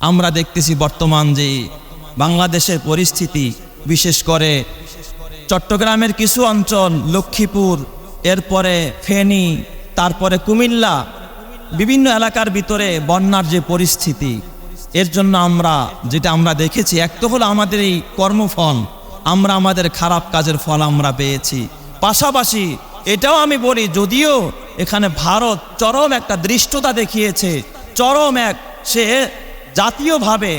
আমরা দেখতেছি বর্তমান যে বাংলাদেশের পরিস্থিতি, বিশেষ করে চট্টগ্রামের কিছু অঞ্চল, লক্ষ্মীপুর, এরপরে ফেনী, তারপরে কুমিল্লা, বিভিন্ন এলাকার ভিতরে বন্যার যে পরিস্থিতি, এর জন্য আমরা যেটা আমরা দেখেছি, এক তো হলো আমাদের এই কর্মফল, আমরা আমাদের খারাপ কাজের ফল আমরা পেয়েছি। পাশাপাশি এটাও আমি বলি, যদিও এখানে ভারত চরম একটা দৃষ্টতা দেখিয়েছে, চরম এক সে জাতীয়ভাবে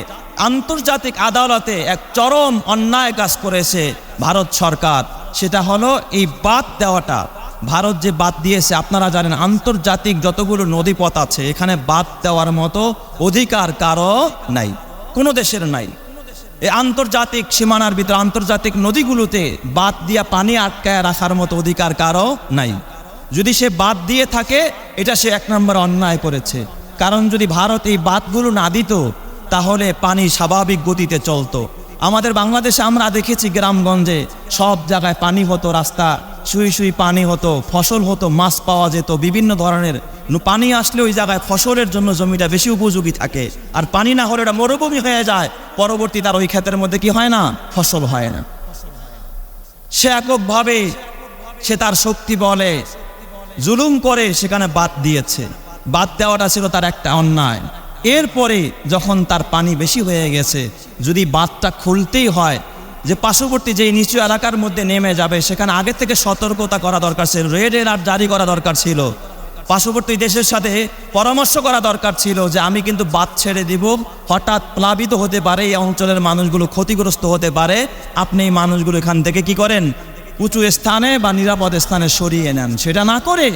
আন্তর্জাতিক আদালতে এক চরম অন্যায় কাজ করেছে ভারত সরকার। সেটা হলো এই বাদ দেওয়াটা। ভারত যে বাদ দিয়েছে, আপনারা জানেন আন্তর্জাতিক যতগুলো নদীপথ আছে, এখানে বাদ দেওয়ার মতো অধিকার কারও নাই, কোনো দেশের নাই। এই আন্তর্জাতিক সীমানার ভিতরে আন্তর্জাতিক নদীগুলোতে বাদ দিয়া পানি আটকায় রাখার মতো অধিকার কারও নাই। যদি সে বাদ দিয়ে থাকে, এটা সে এক নম্বর অন্যায় করেছে। কারণ যদি ভারত এই বাদগুলো না দিত, তাহলে পানি স্বাভাবিক গতিতে চলতো। আমাদের বাংলাদেশে আমরা দেখেছি গ্রামগঞ্জে সব জায়গায় পানি হতো, রাস্তা শুই শুই পানি হতো, ফসল হতো, মাছ পাওয়া যেত, বিভিন্ন ধরনের পানি আসলে ওই জায়গায় ফসলের জন্য জমিটা বেশি উপযোগী থাকে। আর পানি না হলে ওটা মরুভূমি হয়ে যায়। পরবর্তী তার ওই ক্ষেতের মধ্যে কি হয় না? ফসল হয় না। সে এককভাবে সে তার শক্তি বলে, জুলুম করে সেখানে বাদ দিয়েছে। বাদ দেওয়াটা ছিল তার একটা অন্যায়। এরপরে যখন তার পানি বেশি হয়ে গেছে, যদি বাঁধটা খুলতেই হয়, যে পার্শ্ববর্তী যে নিচু এলাকার মধ্যে নেমে যাবে, সেখানে আগে থেকে সতর্কতা করা দরকার ছিল রেড অ্যালার্ট জারি করা দরকার ছিল। পার্শ্ববর্তী দেশের সাথে পরামর্শ করা দরকার ছিল যে, আমি কিন্তু বাদ ছেড়ে দিব, হঠাৎ প্লাবিত হতে পারে, এই অঞ্চলের মানুষগুলো ক্ষতিগ্রস্ত হতে পারে। আপনি এই মানুষগুলো এখান থেকে কি করেন? উঁচু স্থানে বা নিরাপদ স্থানে সরিয়ে নেন। সেটা না করে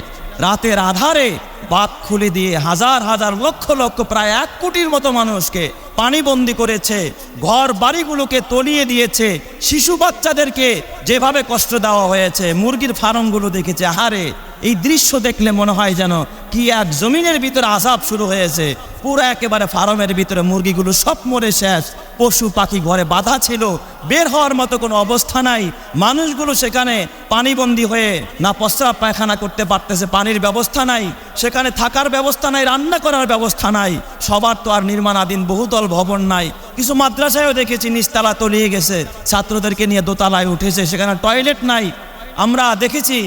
রাতের আধারে বাদ খুলে দিয়ে হাজার হাজার, লক্ষ লক্ষ, প্রায় এক কোটির মতো মানুষকে পানিবন্দি করেছে, ঘর বাড়িগুলোকে তলিয়ে দিয়েছে, শিশু বাচ্চাদেরকে যেভাবে কষ্ট দেওয়া হয়েছে, মুরগির ফার্মগুলো দেখেছে, আহারে, এই দৃশ্য দেখলে মনে হয় যেন কি এক জমিনের ভিতরে আজাব শুরু হয়েছে। পুরো একেবারে ফার্মের ভিতরে মুরগিগুলো সব মরে শেষ। পশু পাখি ঘরে বাধা ছিল, বের হওয়ার মতো কোনো অবস্থা নাই। মানুষগুলো সেখানে পানিবন্দী হয়ে না প্রস্রাব পায়খানা করতে পারতেছে, পানির ব্যবস্থা নাই। সেখানে থাকার ব্যবস্থা নাই, রান্না করার ব্যবস্থা নাই। সবার তো আর নির্মাণাধীন বহুতল ভবন নাই। কিছু মাদ্রাসায়ও দেখেছি, নিচতলা তলিয়ে গেছে। ছাত্রদেরকে নিয়ে দোতলায় উঠেছে, সেখানে টয়লেট নাই। আমরা দেখেছি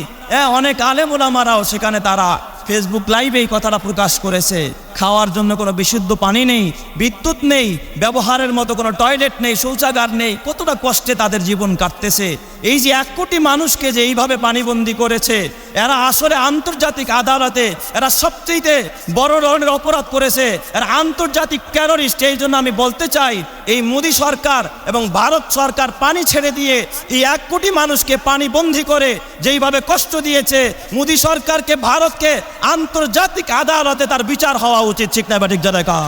অনেক আলেম ওলামারাও সেখানে তারা ফেসবুক লাইভে এই কথাটা প্রকাশ করেছে। খাওয়ার জন্য কোনো বিশুদ্ধ পানি নেই, বিদ্যুৎ নেই, ব্যবহারের মতো কোনো টয়লেট নেই, শৌচাগার নেই। কতটা কষ্টে তাদের জীবন কাটতেছে। এই যে এক কোটি মানুষকে যে এইভাবে পানিবন্দি করেছে, এরা আসলে আন্তর্জাতিক আদালতে এরা সবচেয়ে বড় ধরনের অপরাধ করেছে। এরা আন্তর্জাতিক টেরোরিস্ট এই জন্য আমি বলতে চাই, এই মোদী সরকার এবং ভারত সরকার পানি ছেড়ে দিয়ে এই এক কোটি মানুষকে পানি বন্দি করে যেইভাবে কষ্ট দিয়েছে, মোদী সরকারকে, ভারতকে আন্তর্জাতিক আদালতে তার বিচার হওয়া উচিত ঠিক না, ব্যাটিক জায়গা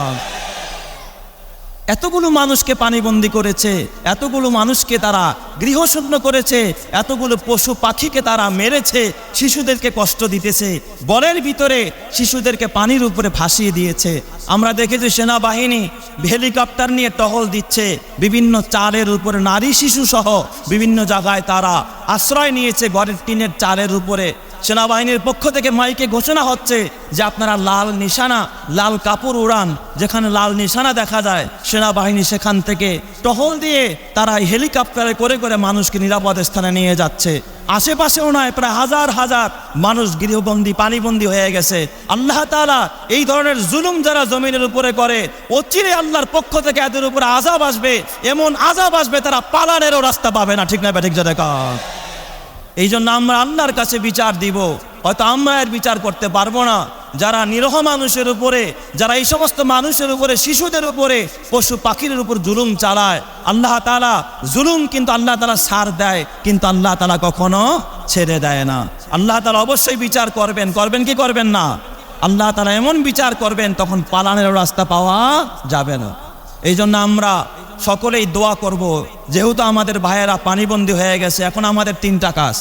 এতগুলো মানুষকে পানিবন্দি করেছে, এতগুলো মানুষকে তারা গৃহশূন্য করেছে, এতগুলো পশু পাখিকে তারা মেরেছে, শিশুদেরকে কষ্ট দিতেছে বলের ভিতরে শিশুদেরকে পানির উপরে ভাসিয়ে দিয়েছে। আমরা দেখেছি সেনাবাহিনী হেলিকপ্টার নিয়ে টহল দিচ্ছে, বিভিন্ন চালের উপরে নারী শিশু সহ বিভিন্ন জায়গায় তারা আশ্রয় নিয়েছে ঘরের টিনের চালের উপরে। সেনাবাহিনীর পক্ষ থেকে মাইকে ঘোষণা হচ্ছে যে আপনারা লাল নিশানা, লাল কাপড় উড়ান, যেখানে লাল নিশানা দেখা যায়, সেনাবাহিনী সেখান থেকে টহল দিয়ে তারা হেলিকপ্টারে করে করে মানুষকে নিরাপদ স্থানে নিয়ে যাচ্ছে। আশেপাশেও নয়, প্রায় হাজার হাজার মানুষ গৃহবন্দী, পানিবন্দী হয়ে গেছে। আল্লাহ তালা এই ধরনের জুলুম যারা জমিনের উপরে করে, অচিরে আল্লাহর পক্ষ থেকে এদের উপরে আজাব আসবে। এমন আজাব আসবে তারা পালানেরও রাস্তা পাবে না। ঠিক না ব্যাটিক দেখা এই জন্য আমরা আল্লাহর কাছে বিচার দিব। হয়তো আমরা এর বিচার করতে পারব না। যারা নিরহ মানুষের উপরে, যারা এই সমস্ত মানুষের উপরে, শিশুদের উপরে, পশু পাখির উপর জুলুম চালায়, আল্লাহ তালা জুলুম কিন্তু আল্লাহ তালা সার দেয়, কিন্তু আল্লাহ তালা কখনো ছেড়ে দেয় না। আল্লাহ তালা অবশ্যই বিচার করবেন। করবেন কি করবেন না? আল্লাহ তালা এমন বিচার করবেন, তখন পালানের রাস্তা পাওয়া যাবে না। এই জন্য আমরা সকলেই দোয়া করব, যেহেতু আমাদের ভাইয়েরা পানিবন্দী হয়ে গেছে, এখন আমাদের তিনটা কাজ।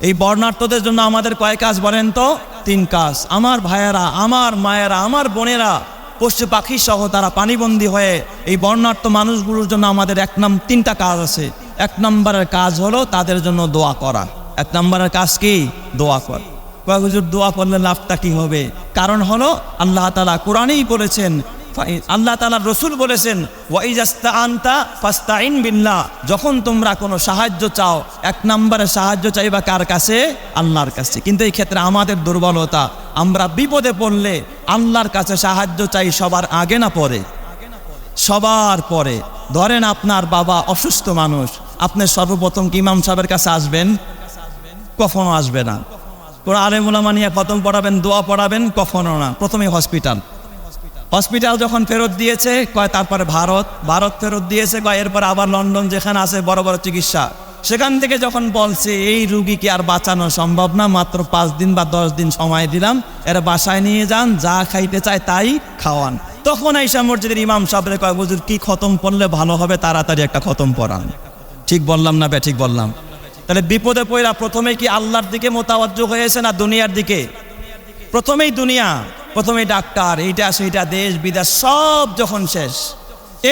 এই বর্ণার্থদের জন্য আমাদের কয় কাজ বলেন তো? তিন কাজ। আমার ভাইয়েরা, আমার মায়েরা, আমার বোনেরা, পশু পাখি সহ তারা পানিবন্দী হয়ে এই বর্ণার্থ মানুষগুলোর জন্য আমাদের এক নাম, তিনটা কাজ আছে। এক নম্বরের কাজ হলো তাদের জন্য দোয়া করা। এক নম্বরের কাজ কি? দোয়া করা। কয়, হুজুর, দোয়া করলে লাভটা কি হবে? কারণ হলো আল্লাহ তালা কোরআনেই বলেছেন আল্লাহ তালার রসুল বলেছেন ওয়াইজাস্তা আনতা ফাস্তাইন বিল্লাহ। যখন তোমরা কোনো সাহায্য চাও, এক নম্বরে সাহায্য চাইবা কার কাছে? আল্লাহর কাছে। কিন্তু এই ক্ষেত্রে আমাদের দুর্বলতা, আমরা বিপদে পড়লে আল্লাহর কাছে সাহায্য চাই সবার আগে না পরে? সবার পরে। ধরেন আপনার বাবা অসুস্থ মানুষ, আপনি সর্বপ্রথম কি ইমাম সাহেবের কাছে আসবেন? কখনো আসবে না। কোনো আলেমুলামা নিয়ে খতম পড়াবেন, দোয়া পড়াবেন, কখনো না। প্রথমে হসপিটাল। হসপিটাল যখন ফেরত দিয়েছে, কয় তারপরে ভারত ভারত ফেরত দিয়েছে, কয় এরপর আবার লন্ডন যেখানে আছে, বড় বড় চিকিৎসা। সেখান থেকে যখন বলছে, এই রুগীকে আর বাঁচানো সম্ভব না, মাত্র পাঁচ দিন বা দশ দিন সময় দিলাম, এরা বাসায় নিয়ে যান, যা খাইতে চায় তাই খাওয়ান। তখন আইসা মসজিদের ইমাম সাহেবের কয় বুঝুর কি খতম পড়লে ভালো হবে, তাড়াতাড়ি একটা খতম পড়ান। ঠিক বললাম না বে, ঠিক বললাম। তাহলে বিপদে পড়া প্রথমে কি আল্লাহর দিকে মোতাবজ্জ হয়েছে না দুনিয়ার দিকে? প্রথমেই দুনিয়া। প্রথমেই ডাক্তার, এইটা সেইটা দেশ, বিদেশ, সব যখন শেষ।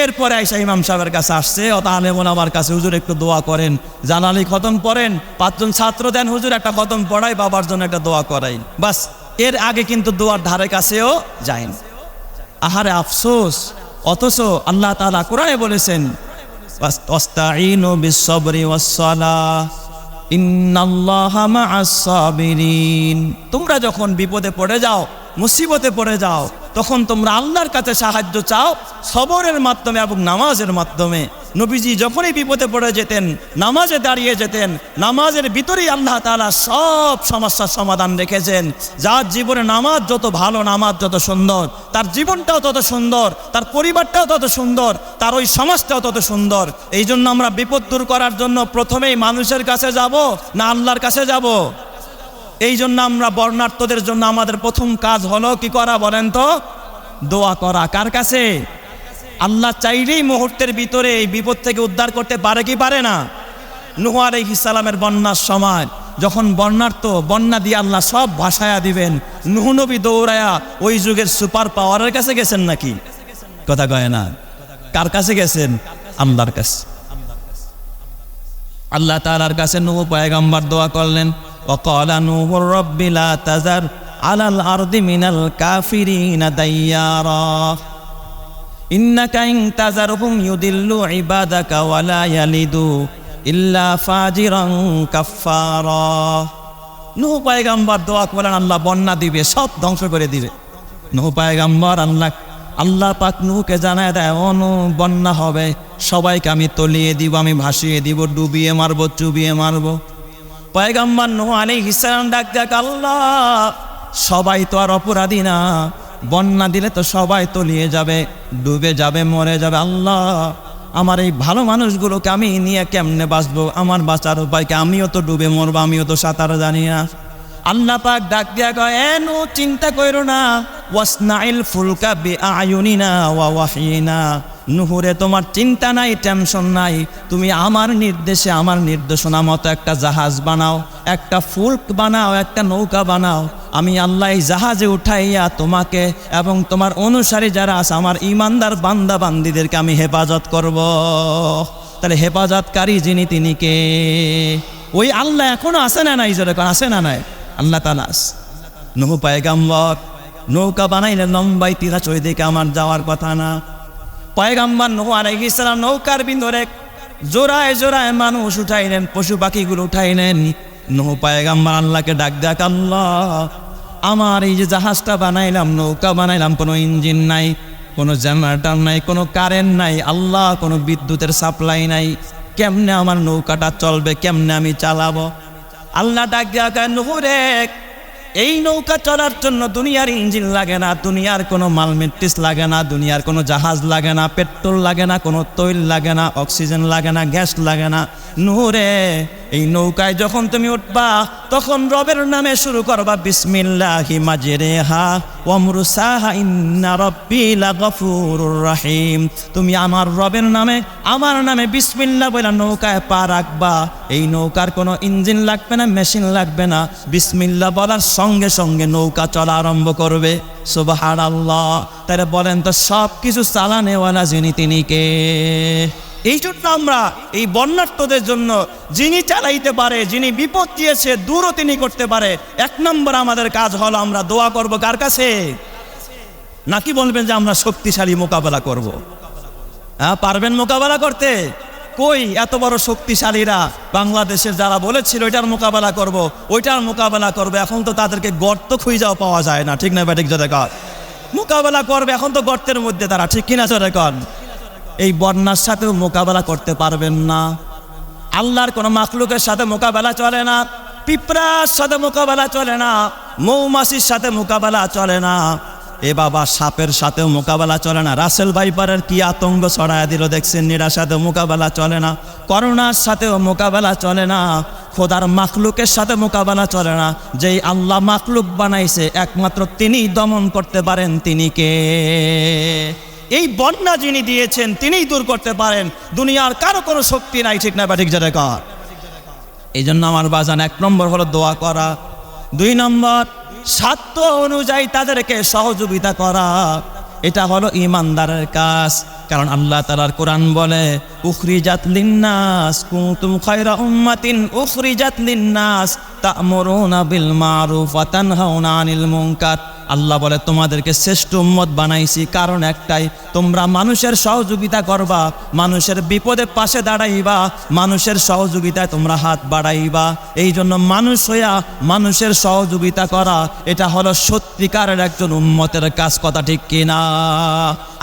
এরপরে আইসা ইমাম সাহেবের কাছে আসছে, অত আলেমন আমার কাছে, হুজুর একটু দোয়া করেন। জানালি খতম পড়েন পাঁচজন ছাত্র দেন, হুজুর একটা খতম পড়াই, বাবার জন্য একটা দোয়া করাই। বাস, এর আগে কিন্তু দোয়ার ধারে কাছেও যায়নি। আহারে আফসোস, অথচ আল্লাহ তাআলা কোরআনে বলেছেন তোমরা যখন বিপদে পড়ে যাও মুসিবতে পড়ে যাও, তখন তোমরা আল্লাহর কাছে সাহায্য চাও, সবরের মাধ্যমে এবং নামাজের মাধ্যমে। নবীজি যখনই বিপদে পড়ে যেতেন, নামাজে দাঁড়িয়ে যেতেন, নামাজের ভিতরেই আল্লাহ তাআলা সব সমস্যার সমাধান রেখেছেন। যার জীবনে নামাজ যত ভালো, নামাজ যত সুন্দর, তার জীবনটাও তত সুন্দর, তার পরিবারটাও তত সুন্দর, তার ওই সমাজটাও তত সুন্দর। এই জন্য আমরা বিপদ দূর করার জন্য প্রথমেই মানুষের কাছে যাব না আল্লাহর কাছে যাব? এই জন্য আমরা বর্ণার্থদের জন্য আমাদের প্রথম কাজ হলো কি করা বলেন তো? দোয়া করা। কার কাছে? আল্লাহ চাইলেই মুহূর্তের ভিতরে এই বিপদ থেকে উদ্ধার করতে পারে কি পারে না? নুহ আলাইহিস সালামের বন্যার সময় যখন বন্যার্থ বন্যা দিয়ে আল্লাহ সব ভাসায়া দিবেন, নুহ নবী দৌড়ায়া ওই যুগের সুপার পাওয়ারের কাছে গেছেন নাকি? কথা কয় না। কার কাছে গেছেন? আল্লাহর কাছে। আল্লাহ তাআলার কাছে নূহ পয়গম্বর দোয়া করলেন وقال نوح رب لا تذر على الأرض من الكافرين ديارا إنك إن تذرهم يضلوا عبادك ولا يلدوا إلا فاجرا كفارا নূহ পয়গম্বর দোয়া করেন আল্লাহ বন্যা দিবে সব ধ্বংস করে দিবে নূহ পয়গম্বর আল্লাহ আল্লাহ পাক নূহকে জানায় দেয় অনু বন্যা হবে সবাইকে আমি তলিয়ে দিব আমি ভাসিয়ে দিব ডুবিয়ে মারবো চুবিয়ে মারবো পয়গম্বর নূহ আলাইহিস সালাম ডাক দেখ আল্লাহ সবাই তো আর অপরাধী না। বন্যা দিলে তো সবাই তলিয়ে যাবে ডুবে যাবে মরে যাবে। আল্লাহ আমার এই ভালো মানুষগুলোকে আমি নিয়ে কেমনে বাঁচবো? আমার বাঁচার উপায়কে আমিও তো ডুবে মরবো আমিও তো সাঁতার জানি না। আল্লাহ পাক ডাক দিয়া কয় "এ নূহ, চিন্তা কইরো না। ওয়াসনাইল ফুলকা বি আয়ুনিনা ওয়া ওয়াহিনা নুহুরে, তোমার চিন্তা নাই, টেনশন নাই। তুমি আমার নির্দেশে, আমার নির্দেশনা মতো একটা জাহাজ বানাও, একটা ফুলক বানাও, একটা নৌকা বানাও। আমি আল্লাহ জাহাজে উঠাইয়া তোমাকে এবং তোমার অনুসারী যারা আছে, আমার ইমানদার বান্দা বান্দিদেরকে আমি হেফাজত করব। তাহলে হেফাজতকারী যিনি, তিনি কে? ওই আল্লাহ এখনও আছে না নাই? যেরকম আছে না নাই? আল্লাহ তালাস নহু পায়গাম্বর, নৌকা বানাইলে লম্বাই তীরা চই দিকে আমার যাওয়ার কথা না। পয়গাম্বার নহু আলাইহিস সালাম নৌকার ভিতরে জোড়ায় জোড়ায় মানুষ উঠাইলেন, পশু পাখিগুলো উঠাইলেন। নহু পয়গাম্বার আল্লাহকে ডাক ডাক আল্লাহ, আমার এই যে জাহাজটা বানাইলাম, নৌকা বানাইলাম, কোনো ইঞ্জিন নাই, কোনো জেনারেটর নাই, কোনো কারেন্ট নাই, আল্লাহ, কোনো বিদ্যুতের সাপ্লাই নাই। কেমনে আমার নৌকাটা চলবে, কেমনে আমি চালাবো? আল্লাহ ডাক দিয়া নহরে এই নৌকা চলার জন্য দুনিয়ার ইঞ্জিন লাগে না, দুনিয়ার কোনো মাল মেট্রিস লাগে না, দুনিয়ার কোনো জাহাজ লাগে না, পেট্রোল লাগে না, কোনো তৈল লাগে না, অক্সিজেন লাগে না, গ্যাস লাগে না। নুরে এই নৌকায় যখন তুমি উঠবা, তখন রবের নামে শুরু করবা, বিসমিল্লাহি মাজরেহা ওমরুসাহা ইন্না রব্বি লাগফুরুর রহিম। তুমি আমার রবের নামে, আমার নামে বিসমিল্লাহ বলে নৌকায় পা রাখবা। এই নৌকার কোনো ইঞ্জিন লাগবে না, মেশিন লাগবে না। বিসমিল্লাহ বলার সঙ্গে সঙ্গে নৌকা চলা আরম্ভ করবে। সুবাহার আল্লাহ তাহলে বলেন তো সব কিছু চালানেওয়ালা যিনি তিনি কে? এই জন্য আমরা এই বন্যার্থদের জন্য যিনি চালাইতে পারে, যিনি বিপদ দিয়েছে, দূরও তিনি করতে পারে। এক নম্বর আমাদের কাজ হলো আমরা দোয়া করব কার কাছে? নাকি বলবেন যে আমরা শক্তিশালী মোকাবেলা করব। হ্যাঁ পারবেন মোকাবেলা করতে? কই এত বড় শক্তিশালীরা? বাংলাদেশের যারা বলেছিল ওইটার মোকাবেলা করব, ওইটার মোকাবেলা করবে, এখন তো তাদেরকে গর্ত খুঁজাও পাওয়া যায় না। ঠিক না ব্যাটিক কর মোকাবেলা করবে, এখন তো গর্তের মধ্যে তারা। ঠিক কিনা কর এই বন্যার সাথেও মোকাবেলা করতে পারবেন না। আল্লাহর কোনো মাকলুকের সাথে মোকাবেলা চলে না, পিঁপড়ার সাথে মোকাবেলা চলে না, মৌমাছির সাথে মোকাবেলা চলে না। এ বাবা সাপের সাথেও মোকাবেলা চলে না। রাসেল ভাইপারের কি আতঙ্ক ছড়ায় দিল দেখছেন নিরার সাথে মোকাবেলা চলে না করোনার সাথেও মোকাবেলা চলে না, খোদার মাকলুকের সাথে মোকাবেলা চলে না। যেই আল্লাহ মাকলুক বানাইছে, একমাত্র তিনিই দমন করতে পারেন, তিনি কে? এই বন্যা যিনি দিয়েছেন, তিনিই দূর করতে পারেন। দুনিয়ার কারও কোনো শক্তি নাই, ঠিক না বা ঠিক যারা কর এই জন্য আমার বাজান, এক নম্বর হলো দোয়া করা। দুই নম্বর স্বার্থ অনুযায়ী তাদেরকে সহযোগিতা করা। এটা হলো ইমানদারের কাজ। কারণ আল্লাহ তালার কোরআন বলে, উখরিজাত লিন্নাস কুনতুম খায়রা উম্মাতিন উখরিজাত লিন্নাস তা'মুরুনা বিল মারুফ ওয়া তানহাউনা আনিল আল্লাহ বলে, তোমাদেরকে শ্রেষ্ঠ উম্মত বানাইছি। কারণ একটাই, তোমরা মানুষের সহযোগিতা করবা, মানুষের বিপদে পাশে দাঁড়াইবা, মানুষের সহযোগিতায় তোমরা হাত বাড়াইবা। এই জন্য মানুষ হইয়া মানুষের সহযোগিতা করা, এটা হলো সত্যিকারের একজন উম্মতের কাজ। কথা ঠিক কিনা?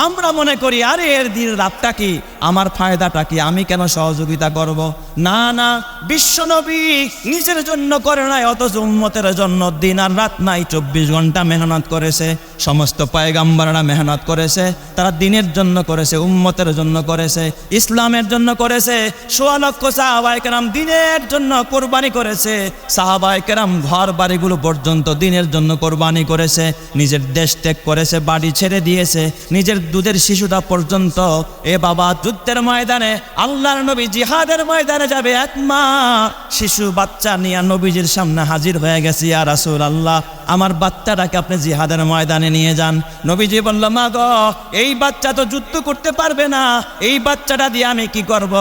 আমরা মনে করি, আরে, এর দিন রাতটা কি? আমার ফায়দাটা কি? আমি কেন সহযোগিতা করব? না না বিশ্বনবী নিজের জন্য করে নাই, অথচ উম্মতের জন্য দিন আর রাত নাই, চব্বিশ ঘণ্টা মেহনত করেছে, সমস্ত পায়গাম্বাররা মেহনত করেছে, তারা দিনের জন্য করেছে, উম্মতের জন্য করেছে, ইসলামের জন্য করেছে, সোয়া লক্ষ সাহাবাই কেরাম দিনের জন্য কোরবানি করেছে সাহাবাই কেরাম ঘর বাড়িগুলো পর্যন্ত দিনের জন্য কোরবানি করেছে, নিজের দেশ ত্যাগ করেছে, বাড়ি ছেড়ে দিয়েছে, নিজের দুধের শিশুটা পর্যন্ত এ বাবা যুদ্ধের ময়দানে, আল্লাহর নবী জিহাদের ময়দানে যাবে এক মা, শিশু বাচ্চা নিয়ে নবীজির সামনে হাজির হয়ে গেছে আর রাসূল আল্লাহ আমার বাচ্চাটাকে আপনি জিহাদের ময়দানে নিয়ে যান। নবীজি বলল মা গো, এই বাচ্চা তো যুদ্ধ করতে পারবে না। এই বাচ্চাটা দিয়ে আমি কি করব?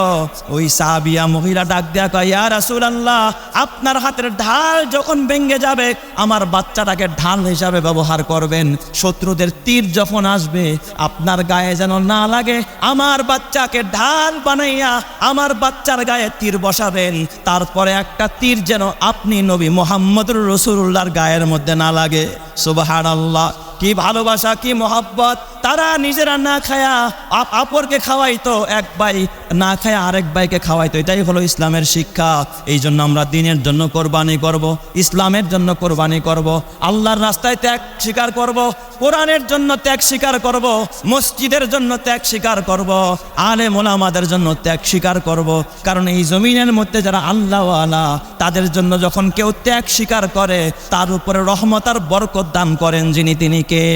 ওই সাহাবিয়া মহিলা ডাক দেয়া কয়, ইয়া রাসূল আল্লাহ আপনার হাতের ঢাল যখন ভেঙে যাবে, আমার বাচ্চাটাকে ঢাল হিসাবে ব্যবহার করবেন। শত্রুদের তীর যখন আসবে, আপনার গায়ে যেন না লাগে, আমার বাচ্চাকে ঢাল বানাইয়া আমার বাচ্চার গায়ে তীর বসাবেন। তারপরে একটা তীর যেন আপনি নবী মোহাম্মদুর রসুল্লাহর গায়ের মধ্যে না লাগে। সুবাহান আল্লাহ কি ভালোবাসা, কি মোহাব্বত। তারা নিজেরা না খায়া আপ- আপরকে খাওয়াইতো, এক ভাই না খায়া আরেক ভাইকে খাওয়াইতো। এটাই হলো ইসলামের শিক্ষা। এই জন্য আমরা দিনের জন্য কোরবানি করব, ইসলামের জন্য কোরবানি করব, আল্লাহর রাস্তায় ত্যাগ স্বীকার করব, কোরআনের জন্য ত্যাগ স্বীকার করব, মসজিদের জন্য ত্যাগ স্বীকার করব, আলে মোলামাদের জন্য ত্যাগ স্বীকার করব। কারণ এই জমিনের মধ্যে যারা আল্লাহওয়ালা, তাদের জন্য যখন কেউ ত্যাগ স্বীকার করে, তার উপরে রহমতার বরকত দান করেন যিনি তিনি কে